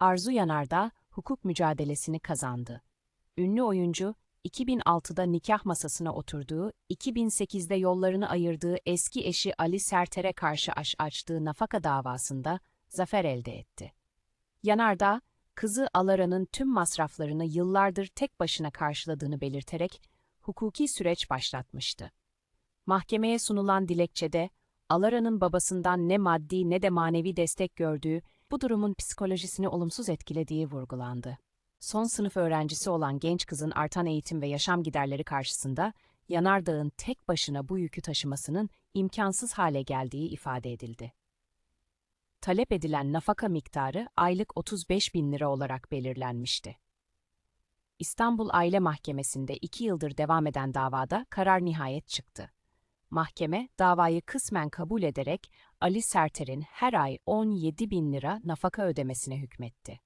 Arzu Yanardağ hukuk mücadelesini kazandı. Ünlü oyuncu, 2006'da nikah masasına oturduğu, 2008'de yollarını ayırdığı eski eşi Ali Serter'e karşı aş açtığı nafaka davasında zafer elde etti. Yanardağ, kızı Alara'nın tüm masraflarını yıllardır tek başına karşıladığını belirterek hukuki süreç başlatmıştı. Mahkemeye sunulan dilekçede, Alara'nın babasından ne maddi ne de manevi destek gördüğü, bu durumun psikolojisini olumsuz etkilediği vurgulandı. Son sınıf öğrencisi olan genç kızın artan eğitim ve yaşam giderleri karşısında, Yanardağ'ın tek başına bu yükü taşımasının imkansız hale geldiği ifade edildi. Talep edilen nafaka miktarı aylık 35 bin lira olarak belirlenmişti. İstanbul Aile Mahkemesi'nde iki yıldır devam eden davada karar nihayet çıktı. Mahkeme davayı kısmen kabul ederek Ali Serter'in her ay 17 bin lira nafaka ödemesine hükmetti.